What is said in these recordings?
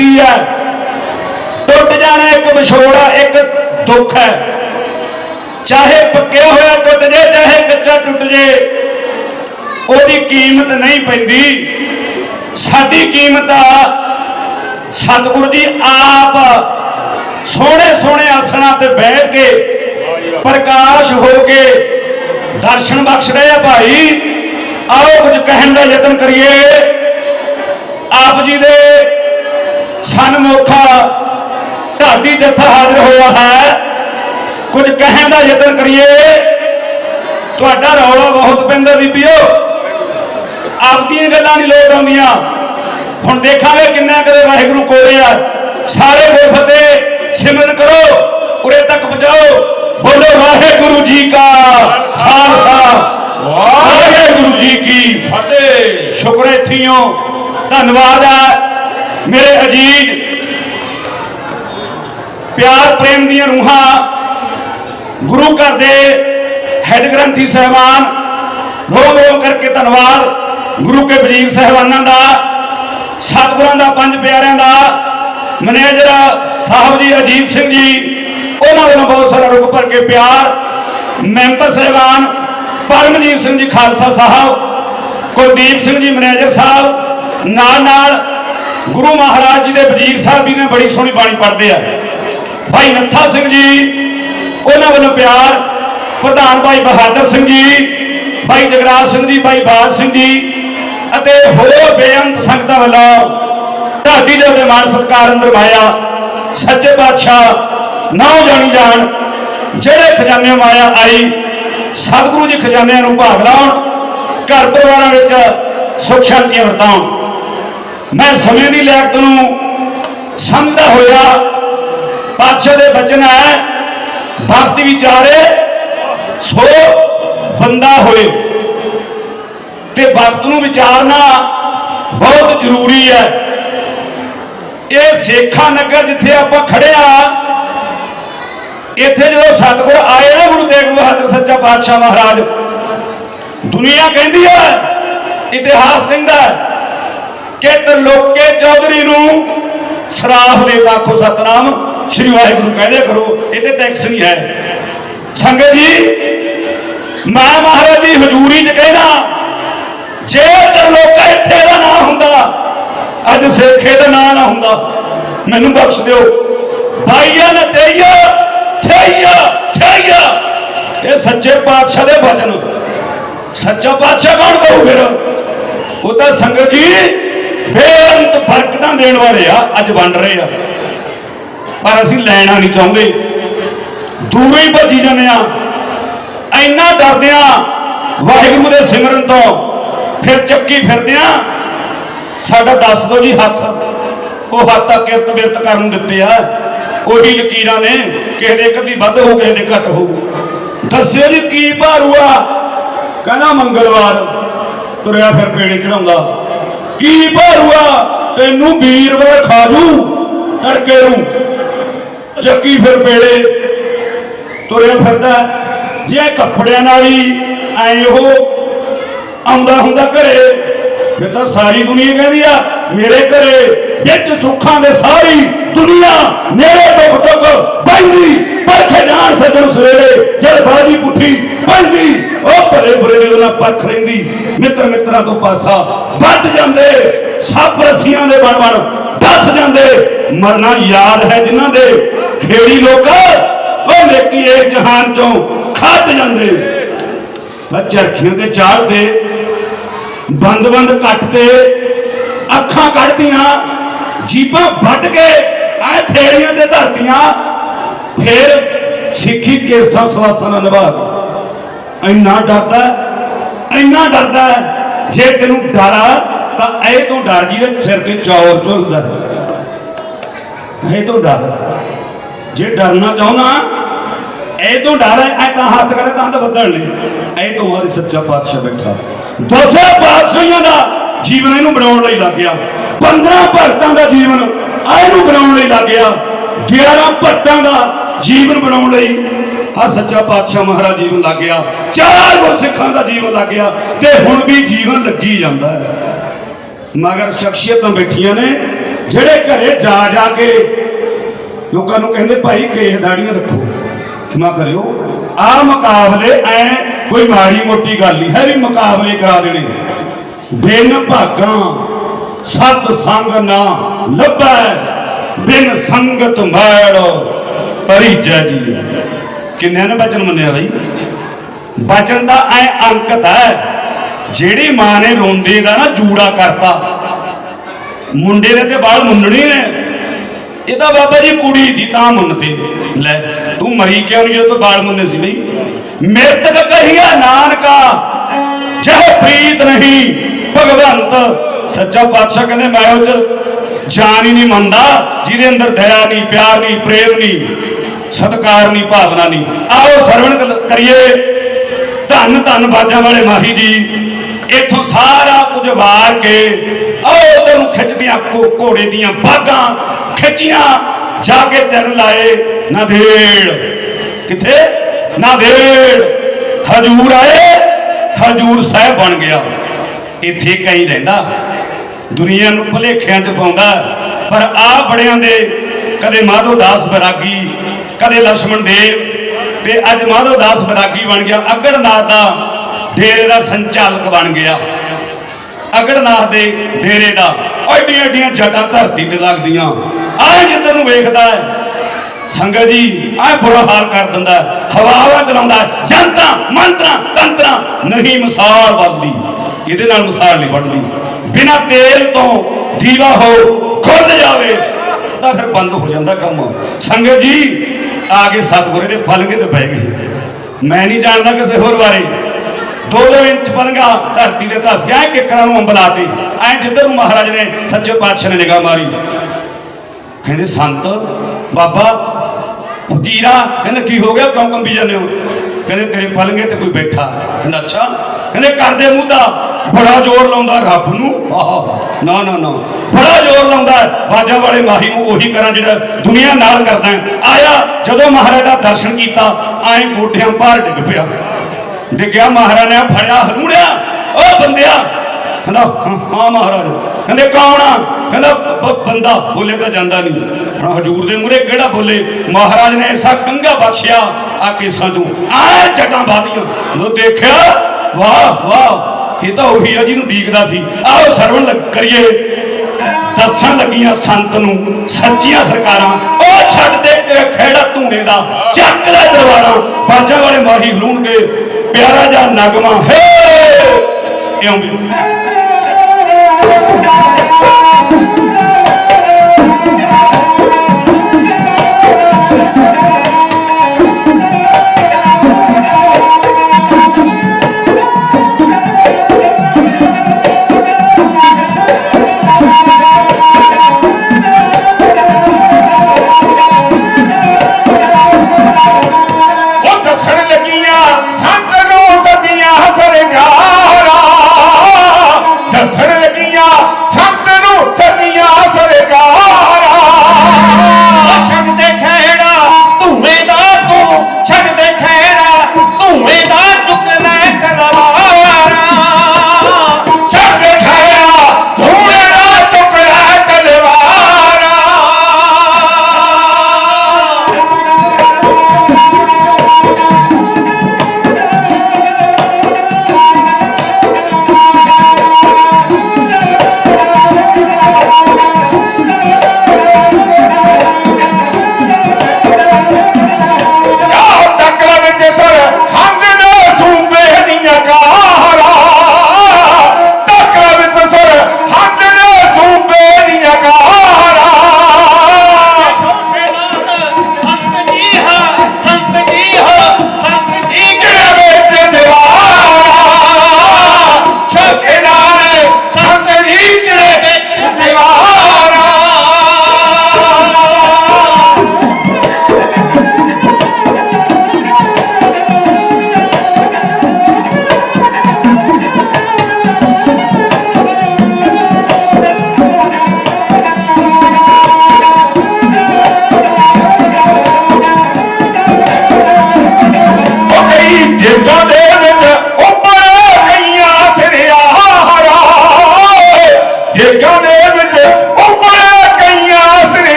ਹੈ ਹੈ। ਟੁੱਟ ਜਾਣਾ ਇੱਕ ਵਿਛੋੜਾ, ਇੱਕ ਦੁੱਖ ਹੈ। ਚਾਹੇ ਪੱਕਿਆ ਹੋਇਆ ਟੁੱਟ ਜੇ, ਚਾਹੇ ਕੱਚਾ ਟੁੱਟ ਜੇ, ਉਹਦੀ ਕੀਮਤ ਨਹੀਂ ਪੈਂਦੀ। ਸਾਡੀ ਕੀਮਤ ਆ ਸਤਿਗੁਰੂ ਜੀ ਆਪ ਸੋਹਣੇ ਸੋਹਣੇ ਆਸਣਾਂ ਤੇ ਬੈਠ ਕੇ ਪ੍ਰਕਾਸ਼ ਹੋ ਕੇ ਦਰਸ਼ਨ ਬਖਸ਼ ਰਹੇ ਆ ਭਾਈ। ਆਓ ਕੁਝ ਕਹਿਣ ਦਾ ਯਤਨ ਕਰੀਏ। ਆਪ ਜੀ ਦੇ ਸਨਮੁਖਾ ਢਾਡੀ ਜੱਥਾ ਹਾਜ਼ਰ ਹੋਇਆ ਹੈ। ਕੁਝ ਕਹਿਣ ਦਾ ਯਤਨ ਕਰੀਏ। ਤੁਹਾਡਾ ਰੌਲਾ ਬਹੁਤ ਪੈਂਦਾ ਬੀਬੀਓ। ਆਪਦੀਆਂ ਗੱਲਾਂ ਨਹੀਂ ਲੋਟ ਆਉਂਦੀਆਂ ਹੁਣ ਦੇਖਾਂਗੇ ਕਿੰਨਾ ਕਦੇ ਵਾਹਿਗੁਰੂ ਕੋਲੇ ਆ। ਸਾਰੇ ਗੁਰਫਤੇ ਸਿਮਰਨ ਕਰੋ ਉਰੇ ਤੱਕ ਪਹੁੰਚਾਓ। ਬੋਲੋ ਵਾਹਿਗੁਰੂ ਜੀ ਕਾ ਖਾਲਸਾ। ਵਾਹਿਗੁਰੂ ਜੀ ਕੀ ਫਤਿਹ। ਸ਼ੁਕਰ ਇਥੀਓ ਧੰਨਵਾਦ ਹੈ। ਮੇਰੇ ਅਜੀਜ਼ ਪਿਆਰ ਪ੍ਰੇਮ ਦੀਆਂ ਰੂਹਾਂ ਗੁਰੂ ਘਰ ਦੇ ਹੈੱਡ ਗ੍ਰੰਥੀ ਸਹਿਬਾਨ ਰੋਮ ਰੋਮ ਕਰਕੇ ਧੰਨਵਾਦ ਗੁਰੂ ਕੇ ਵਜ਼ੀਰ ਸਹਿਬਾਨਾਂ ਦਾ, ਸਤਿਗੁਰਾਂ ਦਾ, ਪੰਜ ਪਿਆਰਿਆਂ ਦਾ, ਮੈਨੇਜਰ ਸਾਹਿਬ ਜੀ ਅਜੀਤ ਸਿੰਘ ਜੀ, ਉਹਨਾਂ ਵੱਲੋਂ ਬਹੁਤ ਸਾਰਾ ਰੁਕ ਭਰ ਕੇ ਪਿਆਰ, ਮੈਂਬਰ ਸਹਿਬਾਨ ਪਰਮਜੀਤ ਸਿੰਘ ਜੀ ਖਾਲਸਾ ਸਾਹਿਬ, ਕੁਲਦੀਪ ਸਿੰਘ ਜੀ ਮੈਨੇਜਰ ਸਾਹਿਬ ਨਾਲ ਨਾਲ ਗੁਰੂ ਮਹਾਰਾਜ ਜੀ ਦੇ ਵਜ਼ੀਰ ਸਾਹਿਬ ਜੀ ਨੇ ਬੜੀ ਸੋਹਣੀ ਬਾਣੀ ਪੜ੍ਹਦੇ ਆ। ਭਾਈ ਨੱਥਾ ਸਿੰਘ ਜੀ, ਉਹਨਾਂ ਵੱਲੋਂ ਪਿਆਰ। ਪ੍ਰਧਾਨ ਭਾਈ ਬਹਾਦਰ ਸਿੰਘ ਜੀ, ਭਾਈ ਜਗਰਾਜ ਸਿੰਘ ਜੀ, ਭਾਈ ਬਾਜ ਸਿੰਘ ਜੀ ਅਤੇ ਹੋਰ ਬੇਅੰਤ ਸੰਗਤਾਂ ਵੱਲੋਂ ਢਾਡੀ ਦੇ ਉਹਦੇ ਮਾਨ ਸਤਕਾਰ ਅੰਦਰ ਮਾਇਆ, ਸੱਚੇ ਪਾਤਸ਼ਾਹ ਨੌ ਜਾਣੀ ਜਾਣ, ਜਿਹੜੇ ਖਜ਼ਾਨੇ ਮਾਇਆ ਆਈ, ਸਤਿਗੁਰੂ ਜੀ ਖਜ਼ਾਨਿਆਂ ਨੂੰ ਭਾਗ ਲਾਉਣ, ਘਰ ਪਰਿਵਾਰਾਂ ਵਿੱਚ ਸੁਖ ਸ਼ਾਂਤੀ ਵਰਤਾਉਣ। ਮੈਂ ਸਮੇਂ ਦੀ ਲਿਆਕਤ ਨੂੰ ਸਮਝਦਾ ਹੋਇਆ ਪਾਤਸ਼ਾਹ ਦੇ ਬਚਨ ਹੈ, ਭਗਤੀ ਵਿਚਾਰੇ ਸੋ ਬੰਦਾ ਹੋਏ। ਤੇ ਵਕਤ ਨੂੰ ਵਿਚਾਰਨਾ ਬਹੁਤ ਜ਼ਰੂਰੀ ਹੈ। ਇਹ ਸੇਖਾ ਨਗਰ ਜਿੱਥੇ ਆਪਾਂ ਖੜੇ ਆ, ਇੱਥੇ ਜਦੋਂ ਸਤਿਗੁਰ ਆਏ ਨਾ ਗੁਰੂ ਤੇਗ ਬਹਾਦਰ ਸੱਚਾ ਪਾਤਸ਼ਾਹ ਮਹਾਰਾਜ, ਦੁਨੀਆ ਕਹਿੰਦੀ ਹੈ, ਇਤਿਹਾਸ ਕਹਿੰਦਾ ਹੈ ਕਿ ਤਰਲੋਕੇ ਚੌਧਰੀ ਨੂੰ ਸਰਾਫ ਦੇ ਆਖੋ ਸਤਨਾਮ, ਸ੍ਰੀ ਵਾਹਿਗੁਰੂ ਕਹਿੰਦੇ ਕਰੋ, ਇਹ ਟੈਕਸ ਨਹੀਂ ਹੈ। ਸੰਗਤ ਜੀ, ਮੈਂ ਮਹਾਰਾਜ ਦੀ ਹਜ਼ੂਰੀ 'ਚ ਕਹਿਣਾ ਜੇ ਤਰਲੋਕਾ ਇੱਥੇ ਦਾ ਨਾਂ ਹੁੰਦਾ, ਅੱਜ ਸੇਖੇ ਦਾ ਨਾਂ ਨਾ ਹੁੰਦਾ, ਮੈਨੂੰ ਬਖਸ਼ ਦਿਓ। ਭਾਈਆ ਨਾ ਤੇਈਆ ਠਈਆ ਠਈਆ ਇਹ ਸੱਚੇ ਪਾਤਸ਼ਾਹ ਦੇ ਬਚਨ। ਸੱਚਾ ਪਾਤਸ਼ਾਹ ਕੌਣ ਕਹੂ ਫਿਰ? ਉਹ ਤਾਂ ਸੰਗਤ ਜੀ ਬੇਅੰਤ ਬਰਕਤਾਂ ਦੇਣ ਵਾਲੇ ਆ, ਅੱਜ ਵੰਡ ਰਹੇ ਆ। ਪਰ ਅਸੀਂ ਲੈਣਾ ਨਹੀਂ ਚਾਹੁੰਦੇ। ਦੂਰੋਂ ਹੀ ਭੱਜੀ ਜਾਂਦੇ ਆ। ਇੰਨਾ ਡਰਦੇ ਆ ਵਾਹਿਗੁਰੂ ਦੇ ਸਿਮਰਨ ਤੋਂ। ਫਿਰ ਚੱਕੀ ਫਿਰਦੇ ਆ। ਸਾਡਾ ਦੱਸ ਦੋ ਜੀ ਹੱਥ। ਉਹ ਹੱਥ ਆ ਕਿਰਤ ਬਿਰਤ ਕਰਨ ਦਿੱਤੇ ਆ। ਉਹੀ ਲਕੀਰਾਂ ਨੇ। ਕਿਸੇ ਦੇ ਕਦੀ ਵੱਧ ਹੋ ਕਿਸੇ ਦੇ ਘੱਟ ਹੋ ਦੱਸਿਓ ਜੀ ਕੀ ਭਾਰੂ ਆ। ਕਹਿੰਦਾ ਮੰਗਲਵਾਰ ਤੁਰਿਆ ਫਿਰ ਪੇੜੇ ਚੜਾਉਂਦਾ ਕੀ ਭਾਰੂਆ? ਤੈਨੂੰ ਵੀਰਵਾਰ ਖਾਜੂ ਤੜਕੇ ਨੂੰ। ਚੱਕੀ ਫਿਰ ਪੇੜੇ। ਤੁਰਿਆ ਫਿਰਦਾ। ਜੇ ਕੱਪੜਿਆਂ ਨਾਲ ਹੀ ਐ ਉਹ ਆਉਂਦਾ ਹੁੰਦਾ ਘਰੇ, ਫਿਰ ਤਾਂ ਸਾਰੀ ਦੁਨੀਆ ਕਹਿੰਦੀ ਆ, ਮੇਰੇ ਘਰੇ ਵਿੱਚ ਸੁੱਖਾਂ ਦੇ ਸਾਰੀ ਦੁਨੀਆ ਮੇਰੇ ਦੁੱਖ ਦੁੱਖ ਬੰਦੀ, ਪਰਖੇ ਜਾਣ ਸੱਜਣ ਸਵੇਰੇ ਜਦ ਬਾਜੀ ਪੁੱਠੀ ਬੰਦੀ, ਉਹ ਭਰੇ ਬੁਰੇ ਦੇ ਉਹਨਾਂ ਪਰਖ ਲੈਂਦੀ, ਮਿੱਤਰ ਮਿੱਤਰਾਂ ਤੋਂ ਪਾਸਾ ਵੱਧ ਜਾਂਦੇ ਸਭ ਰਸੀਆਂ ਦੇ ਬਣ ਬਣ ਦੱਸ ਜਾਂਦੇ, ਮਰਨਾ ਯਾਦ ਹੈ ਜਿਨ੍ਹਾਂ ਦੇ, ਖੇੜੀ ਲੋਕ ਉਹ ਨੇਕੀ ਇਹ ਜਹਾਨ ਚੋਂ ਖੱਟ ਜਾਂਦੇ। ਬੱਚੇ ਤੇ ਚਾੜਦੇ ਬੰਦ ਬੰਦ ਕੱਟਦੇ, ਅੱਖਾਂ ਕੱਢਦੀਆਂ ਜੀਬਾਂ ਵੱਢ ਕੇ ਐ ਥੇੜੀਆਂ ਤੇ ਧਰਤੀਆਂ। ਫਿਰ ਸਿੱਖੀ ਕੇਸਾਂ ਸਵਾਸਾਂ ਨਾਲ ਨਿਭਾ ਇੰਨਾ ਡਰਦਾ ਇੰਨਾ ਡਰਦਾ ਜੇ ਤੈਨੂੰ ਡਰਾ ਤਾਂ ਇਹ ਤੋਂ ਡਰ ਜੀ ਦੇ ਸਿਰ ਤੇ ਚੌਰ ਝੁਲਦਾ ਇਹ ਤੋਂ ਡਰ। ਜੇ ਡਰਨਾ ਚਾਹੁੰਦਾ, ਇਹ ਤੋਂ ਡਰ ਹੈ ਐ ਤਾਂ ਹੱਥ ਕਰੇ ਤਾਂ ਤਾਂ ਬੱਦਲ ਨਹੀਂ ਇਹ ਤੋਂ ਵਾਰੀ ਸੱਚਾ ਪਾਤਸ਼ਾਹ ਬੈਠਾ। ਦਸੇ ਪਾਤਸ਼ਾਹਾਂ ਦਾ ਜੀਵਨ ਇਹਨੂੰ ਬਣਾਉਣ ਲਈ ਲੱਗ ਗਿਆ। 15 ਭਗਤਾਂ ਦਾ ਜੀਵਨ ਆ ਇਹਨੂੰ ਬਣਾਉਣ ਲਈ ਲੱਗ ਗਿਆ। 11 ਭੱਟਾਂ ਦਾ ਜੀਵਨ ਬਣਾਉਣ ਲਈ ਆ ਸੱਚਾ ਪਾਤਸ਼ਾਹ ਮਹਾਰਾਜ ਜੀਵਨ ਲੱਗ ਗਿਆ। ਚਾਰ ਗੁਰਸਿੱਖਾਂ ਦਾ ਜੀਵਨ ਲੱਗ ਗਿਆ ਤੇ ਹੁਣ ਵੀ ਜੀਵਨ ਲੱਗੀ ਜਾਂਦਾ ਹੈ। ਮਗਰ ਸ਼ਖਸੀਅਤਾਂ ਬੈਠੀਆਂ ਨੇ, ਜਿਹੜੇ ਘਰੇ ਜਾ ਜਾ ਕੇ ਲੋਕਾਂ ਨੂੰ ਕਹਿੰਦੇ, ਭਾਈ ਕੇਸ ਦਾੜੀਆਂ ਰੱਖੋ। ਖਿਮਾ ਕਰਿਓ। ਆ ਮੁਕਾਬਲੇ ਐ ਕੋਈ ਮਾੜੀ ਮੋਟੀ ਗੱਲ ਨਹੀਂ ਹੈ ਵੀ ਮੁਕਾਬਲੇ ਕਰਾ ਦੇਣੇ ਬਿਨ ਭਾਗਾਂ ਸਤ ਸੰਗ ਨਾ ਲੱਭੈ, ਬਿਨ ਸੰਗਤ ਮੈੜ ਪਰਿਜੈ ਜੀ। ਕਿੰਨਿਆਂ ਨੇ ਬਚਨ ਮੰਨਿਆ ਬਈ? ਬਚਨ ਦਾ ਐ ਅੰਕਤ ਹੈ, ਜਿਹੜੀ ਮਾਂ ਨੇ ਰੋਂਦੇ ਦਾ ਨਾ ਜੂੜਾ ਕਰਤਾ, ਮੁੰਡੇ ਦੇ ਤੇ ਬਾਲ ਮੁੰਨਣੇ ਨੇ। ਇਹ ਤਾਂ ਬਾਬਾ ਜੀ ਕੁੜੀ ਦੀ ਤਾਂ ਮੁੰਨਤੇ। ਲੈ, ਤੂੰ ਮਰੀ ਕਿਉਂ ਨਹੀਂ ਜਦੋਂ ਬਾਲ ਮੁੰਨੇ ਸੀ ਬਈ? ਮਿਰਤਕ ਕਹੀਆ ਨਾਨਕਾ, ਜਹ ਪ੍ਰੀਤ ਨਹੀਂ। ਭਗਵੰਤ, ਸੱਚਾ ਪਾਤਸ਼ਾਹ ਕਹਿੰਦੇ, ਮੈਂ ਉਹ ਚ ਜਾਨ ਹੀ ਨਹੀਂ ਮੰਨਦਾ, ਜਿਹਦੇ ਅੰਦਰ ਦਇਆ ਨਹੀਂ, ਪਿਆਰ ਨਹੀਂ, ਪ੍ਰੇਮ ਨਹੀਂ, ਸਤਕਾਰ ਨਹੀਂ, ਭਾਵਨਾ ਨਹੀਂ। ਆਓ ਸਰਵਣ ਕਰੀਏ। ਧੰਨ ਧੰਨ ਬਾਜਾਂ ਵਾਲੇ ਮਾਹੀ ਜੀ, ਇੱਥੋਂ ਸਾਰਾ ਕੁਝ ਵਾਰ ਕੇ ਆਓ ਤੈਨੂੰ ਖਿੱਚਦੀਆਂ ਘੋੜੇ ਦੀਆਂ ਬਾਗਾਂ ਖਿੱਚੀਆਂ, ਜਾ ਕੇ ਚਰਨ ਲਾਏ ਨਦੇੜ। ਕਿੱਥੇ? ਨਦੇੜ। ਹਜੂਰ ਆਏ, ਹਜੂਰ ਸਾਹਿਬ ਬਣ ਗਿਆ। ਇੱਥੇ ਕਈ ਰਹਿੰਦਾ। ਦੁਨੀਆ ਨੂੰ ਭਲੇਖਿਆਂ 'ਚ ਪਾਉਂਦਾ। ਪਰ ਆ ਬੜਿਆਂ ਦੇ ਕਦੇ ਮਾਧੋ ਦਾਸ ਬਰਾਗੀ, ਕਦੇ ਲక్ష్మణ ਦੇਵ ਤੇ ਅੱਜ ਮਾਧੋ ਦਾਸ ਬਰਾਗੀ ਬਣ ਗਿਆ। ਅਗੜਨਾਥ ਦਾ ਡੇਰੇ ਦਾ ਸੰਚਾਲਕ ਬਣ ਗਿਆ। ਅਗੜਨਾਥ ਦੇ ਡੇਰੇ ਦਾ ਐਡੀਆਂ ਐਡੀਆਂ ਜਟਾਂ ਧਰਤੀ ਤੇ ਲੱਗਦੀਆਂ। ਆਹ ਜਿੱਧਰ ਨੂੰ ਵੇਖਦਾ ਹੈ, ਸੰਗਤ ਜੀ ਆਹ ਬੁਰਾ ਹਾਲ ਕਰ ਦਿੰਦਾ ਹਵਾਵਾਂ ਚਲਾਉਂਦਾ ਜਨਤਾ, ਮੰਤਰਾ, ਤੰਤਰਾ, ਨਹੀਂ ਮਿਸਾਲ ਵੱਧਦੀ ਇਹਦੇ ਨਾਲ ਮਿਸਾਲ ਨਹੀਂ ਬਣਦੀ। ਬਿਨਾ ਤੇਲ ਤੋਂ ਦੀਵਾ ਹੋ ਖੁੱਲ ਜਾਵੇ, ਤਾਂ ਫਿਰ ਬੰਦ ਹੋ ਜਾਂਦਾ ਕੰਮ। ਸੰਗਤ ਜੀ, ਆ ਕੇ ਸਤਿਗੁਰੇ ਦੇ ਪਲੰਗੇ ਤੇ ਬਹਿ ਗਏ ਮੈਂ ਨਹੀਂ ਜਾਣਦਾ ਕਿਸੇ ਹੋਰ ਬਾਰੇ। ਦੋ ਦੋ ਇੰਚ ਪਲੰਗਾ ਧਰਤੀ ਤੇ ਧਸ ਗਿਆ ਕਿੱਕਰਾਂ ਨੂੰ ਅੰਬਲਾਤੇ ਐ ਜਿੱਧਰ ਨੂੰ ਮਹਾਰਾਜ ਨੇ ਸੱਚੇ ਪਾਤਸ਼ਾਹ ਨੇ ਨਿਗਾਹ ਮਾਰੀ। ਕਹਿੰਦੇ, ਸੰਤ, ਬਾਬਾ, ਫਕੀਰਾ, ਕਹਿੰਦੇ, ਕੀ ਹੋ ਗਿਆ? ਕਿਉਂ ਕੰਬੀ ਜਾਂਦੇ ਹੋ? ਕਹਿੰਦੇ ਤੇਰੇ ਪਲੰਗੇ ਤੇ ਕੋਈ ਬੈਠਾ। ਕਹਿੰਦਾ, ਅੱਛਾ। ਕਹਿੰਦੇ ਕਰਦੇ ਮੂੰਹ ਬੜਾ ਜ਼ੋਰ ਲਾਉਂਦਾ ਰੱਬ ਨੂੰ। ਆਹ, ਨਾ ਨਾ ਨਾ। ਬੜਾ ਜ਼ੋਰ ਲਾਉਂਦਾ ਹੈ। ਵਾਲੇ ਮਾਹੀ ਨੂੰ ਉਹੀ ਕਰਾਂ ਜਿਹੜਾ ਦੁਨੀਆ ਨਾਲ ਕਰਦਾ ਆਇਆ, ਜਦੋਂ ਮਹਾਰਾਜ ਦਾ ਦਰਸ਼ਨ ਕੀਤਾ ਐਂ ਗੋਡਿਆਂ ਭਾਰ ਡਿੱਗ ਪਿਆ। ਡਿੱਗਿਆ ਮਹਾਰਾਜ ਨੇ, ਫੜਿਆ, ਹਰੂੜਿਆ। ਉਹ ਬੰਦਿਆ ਕਹਿੰਦਾ, ਹਾਂ ਹਾਂ ਮਹਾਰਾਜ। ਕਹਿੰਦੇ, ਕੌਣ ਆ? ਕਹਿੰਦਾ ਬੰਦਾ ਬੋਲੇ ਤਾਂ ਜਾਂਦਾ ਨਹੀਂ। ਹੁਣ ਹਜੂਰ ਦੇ ਮੂਹਰੇ ਕਿਹੜਾ ਬੋਲੇ? ਮਹਾਰਾਜ ਨੇ ਐਸਾ ਕੰਗਾ ਬਖਸ਼ਿਆ ਆ ਕੇਸਾਂ ਤੋਂ। ਆ ਜਟਾਂ ਬਾਦੀਆਂ। ਉਹ ਦੇਖਿਆ? ਵਾਹ ਵਾਹ। ਇਹ ਤਾਂ ਉਹੀ ਆ ਜਿਹਨੂੰ ਡੀਕਦਾ ਸੀ। ਆਓ ਸਰਵਣ ਕਰੀਏ। ਦੱਸਣ ਲੱਗੀਆਂ ਸੰਤ ਨੂੰ, ਸੱਚੀਆਂ ਸਰਕਾਰਾਂ। ਉਹ ਛੱਡ ਦੇ ਖੇੜਾ ਧੂਨੇ ਦਾ। ਚੱਕ ਦਾ ਦਰਬਾਰਾਂ। ਬਾਜਾਂ ਵਾਲੇ ਮਾਹੀ ਹਲੂਣਗੇ ਪਿਆਰਾ ਜਿਹਾ ਨਗਮਾ। ਹੈ! ਇਉਂ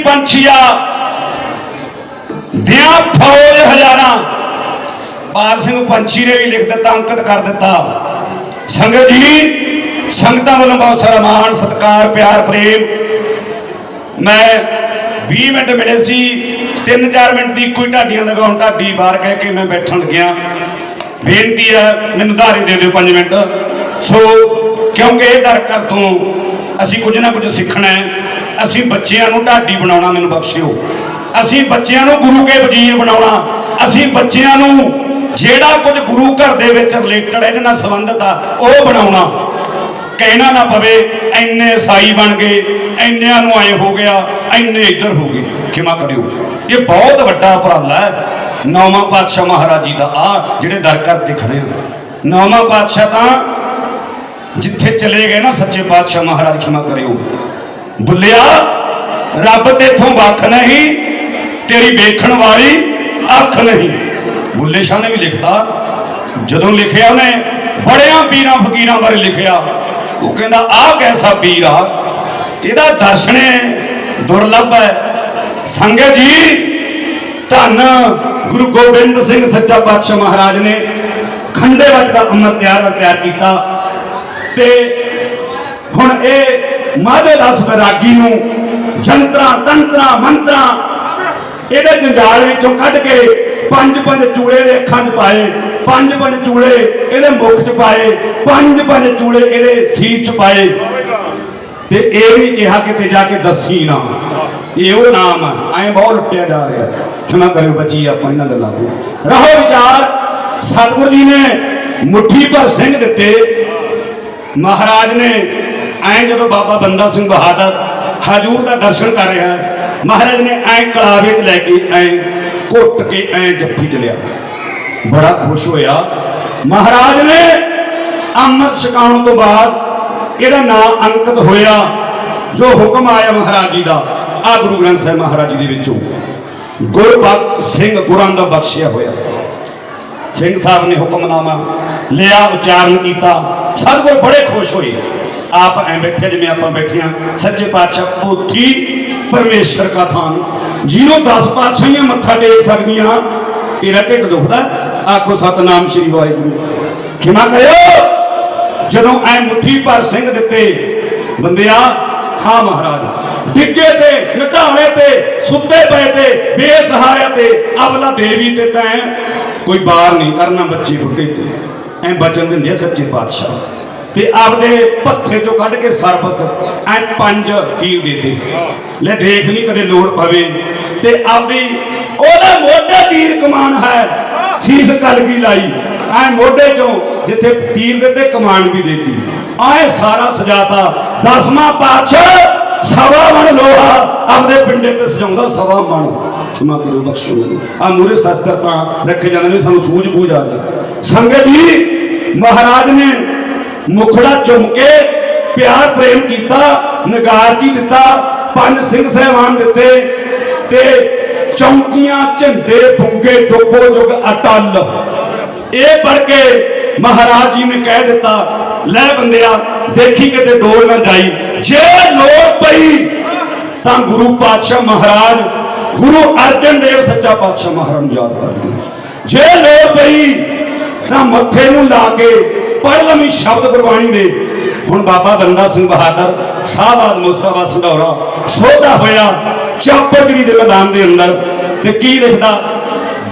ਪੰਛੀਆ। ਦਿਆਂ ਫੌਜ ਹਜ਼ਾਰਾਂ। ਪਾਲ ਸਿੰਘ ਪੰਛੀ ਨੇ ਵੀ ਲਿਖ ਦਿੱਤਾ, ਅੰਕਿਤ ਕਰ ਦਿੱਤਾ। ਸੰਗਤ ਜੀ, ਸੰਗਤਾਂ ਵੱਲੋਂ ਬਹੁਤ ਸਾਰਾ ਮਾਣ, ਸਤਿਕਾਰ, ਪਿਆਰ, ਪ੍ਰੇਮ। ਮੈਂ 20 ਮਿੰਟ ਮਿਲੇ ਸੀ 3-4 ਮਿੰਟ ਦੀ ਕੋਈ ਢਾਡੀਆਂ ਲਗਾਉਣ ਢਾਡੀ ਬਾਹਰ ਕਹਿ ਕੇ ਮੈਂ ਬੈਠਣ ਲੱਗਿਆ। ਬੇਨਤੀ ਹੈ, ਮੈਨੂੰ ਧਾਰੇ ਦੇ ਦਿਓ 5 ਮਿੰਟ। ਸੋ, ਕਿਉਂਕਿ ਇਹ ਦਰ ਕਰ ਤੋਂ ਅਸੀਂ ਕੁਝ ਨਾ ਕੁਝ ਸਿੱਖਣਾ ਹੈ ਅਸੀਂ ਬੱਚਿਆਂ ਨੂੰ ਢਾਡੀ ਬਣਾਉਣਾ, ਮੈਨੂੰ ਬਖਸ਼ਿਓ। ਅਸੀਂ ਬੱਚਿਆਂ ਨੂੰ ਗੁਰੂ ਕੇ ਵਜ਼ੀਰ ਬਣਾਉਣਾ। ਅਸੀਂ ਬੱਚਿਆਂ ਨੂੰ ਜਿਹੜਾ ਕੁਝ ਗੁਰੂ ਘਰ ਦੇ ਵਿੱਚ ਰਿਲੇਟਡ ਇਹਦੇ ਨਾਲ ਸੰਬੰਧਿਤ ਆ, ਉਹ ਬਣਾਉਣਾ। ਕਹਿਣਾ ਨਾ ਪਵੇ ਐਨੇ ਸਾਈ ਬਣ ਗਏ ਐਨਿਆਂ ਨੂੰ ਐ ਹੋ ਗਿਆ ਐਨੇ ਇੱਧਰ ਹੋ ਗਏ। ਖਿਮਾ ਕਰਿਓ। ਇਹ ਬਹੁਤ ਵੱਡਾ ਉਪਰਾਲਾ ਹੈ। ਨੌਵਾਂ ਪਾਤਸ਼ਾਹ ਮਹਾਰਾਜ ਜੀ ਦਾ ਆ, ਜਿਹੜੇ ਦਰ ਘਰ ਤੇ ਖੜੇ ਆ ਨੌਵਾਂ ਪਾਤਸ਼ਾਹ ਤਾਂ ਜਿੱਥੇ ਚਲੇ ਗਏ ਨਾ, ਸੱਚੇ ਪਾਤਸ਼ਾਹ ਮਹਾਰਾਜ ਖਿਮਾ ਕਰਿਓ। ਬੁੱਲਿਆ ਰੱਬ ਤੇਥੋਂ ਵੱਖ ਨਹੀਂ, ਤੇਰੀ ਵੇਖਣ ਵਾਲੀ ਅੱਖ ਨਹੀਂ। ਬੁੱਲੇ ਸ਼ਾਹ ਨੇ ਵੀ ਲਿਖਤਾ, ਜਦੋਂ ਲਿਖਿਆ ਉਹਨੇ, ਬੜਿਆਂ ਪੀਰਾਂ ਫਕੀਰਾਂ ਬਾਰੇ ਲਿਖਿਆ। ਉਹ ਕਹਿੰਦਾ, ਆਹ ਕੈਸਾ ਪੀਰ ਆ? ਇਹਦਾ ਦਰਸ਼ਨ ਦੁਰਲੱਭ ਹੈ। ਸੰਗਤ ਜੀ, ਧੰਨ ਗੁਰੂ ਗੋਬਿੰਦ ਸਿੰਘ ਸੱਚਾ ਪਾਤਸ਼ਾਹ ਮਹਾਰਾਜ ਨੇ ਖੰਡੇ ਵੱਟ ਦਾ ਅੰਮ੍ਰਿਤ ਤਿਆਰ ਤਿਆਰ ਕੀਤਾ। ਤੇ ਹੁਣ ਇਹ ਮਾਧੇ ਦਾਸ ਬੈਰਾਗੀ ਨੂੰ ਜੰਤਰਾਂ, ਤੰਤਰਾਂ, ਮੰਤਰਾਂ ਇਹਦੇ ਜੰਜਾਲ ਵਿੱਚੋਂ ਕੱਢ ਕੇ ਪੰਜ ਪੰਜ ਚੂੜੇ ਦੇ ਅੱਖਾਂ 'ਚ ਪਾਏ, ਪੰਜ ਪੰਜ ਚੂੜੇ ਇਹਦੇ ਮੁਖ 'ਚ ਪਾਏ, ਪੰਜ ਪੰਜ ਚੂੜੇ ਇਹਦੇ ਸੀਰ 'ਚ ਪਾਏ। ਤੇ ਇਹ ਨਹੀਂ ਕਿਹਾ ਕਿਤੇ ਜਾ ਕੇ ਦੱਸੀ ਨਾ। ਇਹ ਉਹ ਨਾਮ ਆ, ਐਂ ਬਹੁਤ ਲੁੱਟਿਆ ਜਾ ਰਿਹਾ। ਖਿਮਾ ਕਰਿਓ ਬੱਚੀ, ਆਪਾਂ ਇਹਨਾਂ ਗੱਲਾਂ ਤੋਂ। ਰਹੋ ਵਿਚਾਰ, ਸਤਿਗੁਰੂ ਜੀ ਨੇ ਮੁੱਠੀ ਭਰ ਸਿੰਘ ਦਿੱਤੇ। ਮਹਾਰਾਜ ਨੇ ਐਂ ਜਦੋਂ ਬਾਬਾ ਬੰਦਾ ਸਿੰਘ ਬਹਾਦਰ ਹਜੂਰ ਦਾ ਦਰਸ਼ਨ ਕਰ ਰਿਹਾ ਹੈ, ਮਹਾਰਾਜ ਨੇ ਐਂ ਕਲਾਵੇ 'ਚ ਲੈ ਕੇ ਐਂ ਘੁੱਟ ਕੇ ਐਂ ਜੱਫੀ ਚ ਲਿਆ। ਬੜਾ ਖੁਸ਼ ਹੋਇਆ। ਮਹਾਰਾਜ ਨੇ ਅੰਮ੍ਰਿਤ ਛਕਾਉਣ ਤੋਂ ਬਾਅਦ ਇਹਦਾ ਨਾਮ ਅੰਕਿਤ ਹੋਇਆ, ਜੋ ਹੁਕਮ ਆਇਆ ਮਹਾਰਾਜ ਜੀ ਦਾ। ਆ ਗੁਰੂ ਗ੍ਰੰਥ ਸਾਹਿਬ ਮਹਾਰਾਜ ਜੀ ਦੇ ਵਿੱਚੋਂ। ਗੁਰਬਖਸ਼ ਸਿੰਘ ਗੁਰਾਂ ਦਾ ਬਖਸ਼ਿਆ ਹੋਇਆ। ਸਿੰਘ ਸਾਹਿਬ ਨੇ ਹੁਕਮਨਾਮਾ ਲਿਆ, ਉਚਾਰਨ ਕੀਤਾ। ਸਤਿਗੁਰ ਬੜੇ ਖੁਸ਼ ਹੋਏ। ਆਪ ਐ ਬੈਠੇ ਜਿਵੇਂ ਆਪਾਂ ਬੈਠੇ ਆ ਸੱਚੇ ਪਾਤਸ਼ਾਹ ਪੋਥੀ ਪਰਮੇਸ਼ਰ ਕਾ ਥਾਨ? ਜਿਹਨੂੰ 10 ਪਾਤਸ਼ਾਹੀਆਂ ਮੱਥਾ ਟੇਕ ਸਕਦੀਆਂ। ਤੇਰਾ ਢਿੱਡ ਦੁਖਦਾ, ਆਖੋ ਸਤਨਾਮ ਸ੍ਰੀ ਵਾਹਿਗੁਰੂ। ਖਿਮਾ ਕਰਿਓ। ਜਦੋਂ ਐ ਮੁੱਠੀ ਭਰ ਸਿੰਘ ਦਿੱਤੇ, ਬੰਦਿਆ, ਹਾਂ ਮਹਾਰਾਜ, ਡਿੱਗੇ ਤੇ, ਨਟਾਲੇ ਤੇ, ਸੁੱਤੇ ਪਏ ਤੇ, ਬੇਸਹਾਰਿਆ ਤੇ, ਅਵਲਾ ਦੇਵੀ ਤੇ ਤੈਂ ਕੋਈ ਬਾਰ ਨਹੀਂ ਕਰਨਾ ਬੱਚੇ ਬੁੱਢੇ ਤੇ। ਐ ਬਚਨ ਦਿੰਦੇ ਆ ਸੱਚੇ ਪਾਤਸ਼ਾਹ। ਤੇ ਆਪਦੇ ਪੱਥੇ ਚੋਂ ਕੱਢ ਕੇ ਸਰਬਸ ਐ ਪੰਜ ਕੀਲ ਦੇਤੇ ਲੈ ਦੇਖ ਲਈ ਕਦੇ ਲੋੜ ਪਵੇ। ਤੇ ਆਪਦੀ ਉਹਦਾ ਮੋਢੇ ਤੀਰ ਕਮਾਨ ਹੈ, ਸੀਸ ਕਲਗੀ ਲਾਈ। ਐ ਮੋਢੇ ਚੋਂ ਜਿੱਥੇ ਤੀਰ ਦਿੱਤੇ ਕਮਾਨ ਵੀ ਦੇਤੀ। ਆਏ ਸਾਰਾ ਸਜਾਤਾ। ਦਸਵਾਂ ਪਾਤਸ਼ਾਹ ਸਵਾ ਮਣ ਲੋਹਾ, ਆਪਦੇ ਪਿੰਡੇ ਤੇ ਸਜਾਉਂਦਾ ਸਵਾ ਮਣ। ਸੁਮਾ ਕਰੋ ਬਖਸ਼ੋ। ਆ ਮੂਰੇ ਸ਼ਸਤਰ ਤਾਂ ਰੱਖੇ ਜਾਂਦੇ ਨੇ, ਸਾਨੂੰ ਸੂਝ ਬੂਝ ਆ ਜਾ ਸੰਗਤ ਜੀ, ਮਹਾਰਾਜ ਨੇ ਮੁਖੜਾ ਚੁੰਮ ਕੇ ਪਿਆਰ ਪ੍ਰੇਮ ਕੀਤਾ, ਨਗਾਰ ਜੀ ਦਿੱਤਾ, ਪੰਜ ਸਿੰਘ ਸਹਿਬਾਨ ਦਿੱਤੇ ਤੇ ਚੌਂਕੀਆਂ, ਝੰਡੇ ਫੁੰਗੇ ਜੋਗੋ ਜੁਗ ਅਟਲ। ਇਹ ਪੜ ਕੇ ਮਹਾਰਾਜ ਜੀ ਨੇ ਕਹਿ ਦਿੱਤਾ, ਲੈ ਬੰਦਿਆ, ਦੇਖੀ ਕਿਤੇ ਡੋਰ ਨਾ ਜਾਈ। ਜੇ ਲੋੜ ਪਈ ਤਾਂ ਗੁਰੂ ਪਾਤਸ਼ਾਹ ਮਹਾਰਾਜ, ਗੁਰੂ ਅਰਜਨ ਦੇਵ ਸੱਚਾ ਪਾਤਸ਼ਾਹ ਮਹਾਰਾਜ ਨੂੰ ਯਾਦ ਕਰ ਜੇ ਲੋੜ ਪਈ ਤਾਂ ਮੱਥੇ ਨੂੰ ਲਾ ਕੇ ਪੜ੍ਹ ਲਵੀਂ ਸ਼ਬਦ ਗੁਰਬਾਣੀ ਦੇ। ਹੁਣ ਬਾਬਾ ਬੰਦਾ ਸਿੰਘ ਬਹਾਦਰ, ਸਾਹਬਾਦ ਮੁਸਤਫਾ ਸੰਧੌਰਾ ਸੋਧਾ ਹੋਇਆ ਚਾਪੜਗੜੀ ਦੇ ਮੈਦਾਨ ਦੇ ਅੰਦਰ। ਤੇ ਕੀ ਲਿਖਦਾ?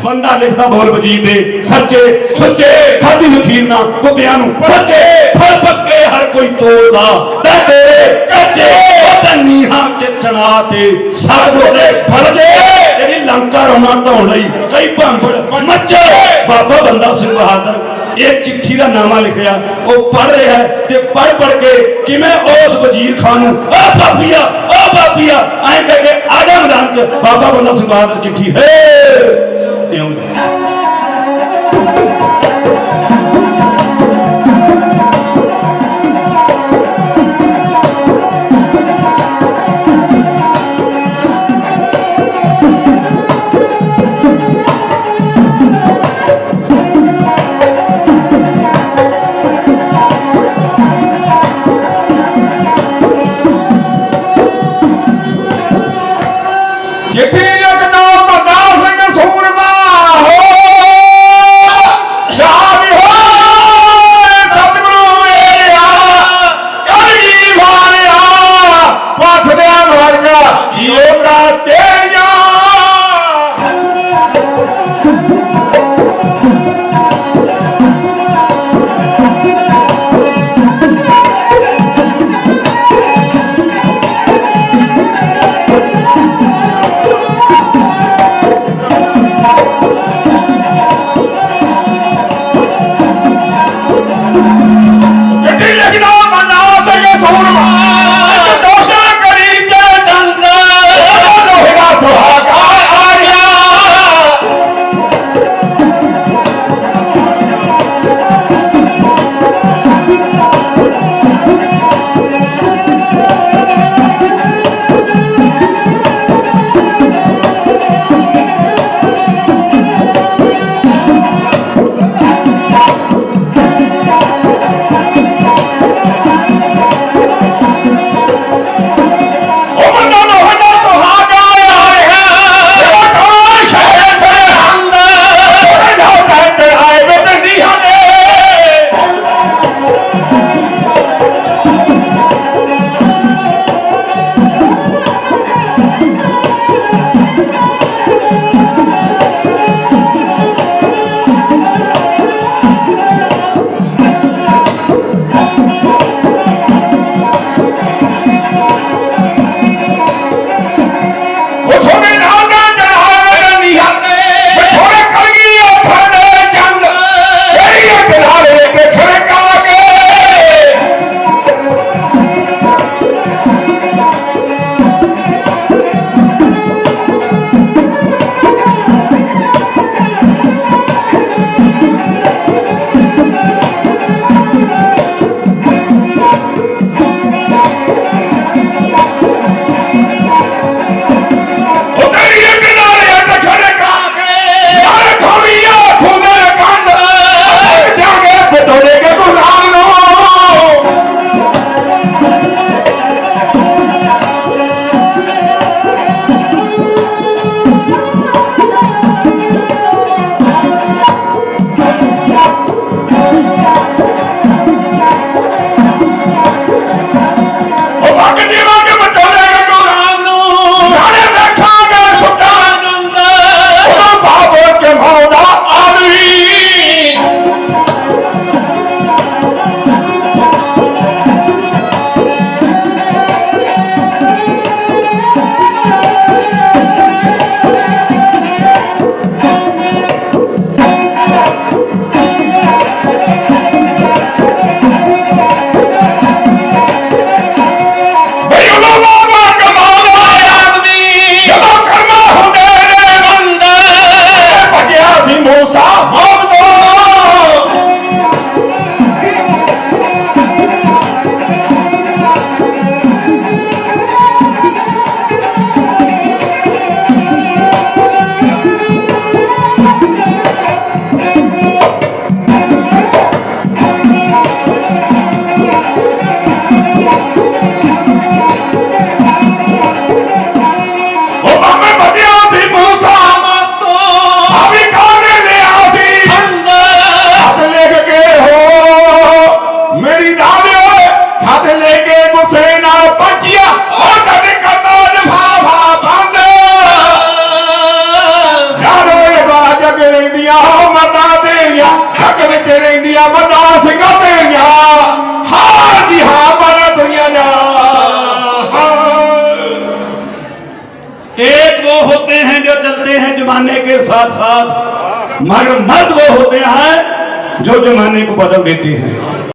ਬੰਦਾ ਲਿਖਦਾ ਬੋਲ ਵਜੀਦ ਦੇ, ਸੱਚੇ, ਸੁੱਚੇ, ਖਾਦੀ ਲਖੀਰ ਨਾ ਕੁੱਤਿਆਂ ਨੂੰ, ਬੱਚੇ, ਫਲ ਪੱਕੇ, ਹਰ ਕੋਈ ਤੋੜਦਾ। ਤੇ ਤੇਰੇ ਕੱਚੇ ਉਹ ਨੀਹਾਂ ਚਿੱਚਣਾ ਤੇ ਸਾਧੋ ਦੇ ਫਰਜੇ ਤੇਰੀ ਲੰਕਾ ਰੋਣਾ ਢਾਉਣ ਲਈ ਕਈ ਭਾਂਬੜ ਮੱਚੇ। ਬਾਬਾ ਬੰਦਾ ਸਿੰਘ ਬਹਾਦਰ ਇਹ ਚਿੱਠੀ ਦਾ ਨਾਮਾ ਲਿਖਿਆ। ਉਹ ਪੜ ਰਿਹਾ ਤੇ ਪੜ ਪੜ ਕੇ ਕਿਵੇਂ ਉਸ ਵਜ਼ੀਰ ਖਾਨ ਨੂੰ ਆ ਬਾਬੀਆ ਆ ਬਾਬੀਆ ਐਂ ਕਹਿ ਕੇ ਆਜਾ ਮੈਦਾਨ ਚ। ਬਾਬਾ ਬੰਦਾ ਸਿੰਘ ਬਹਾਦਰ ਚਿੱਠੀ, ਹੈ! ਇਉਂ ਚਿੱਠੀ वो होते हैं जो जमाने को बदल देते हैं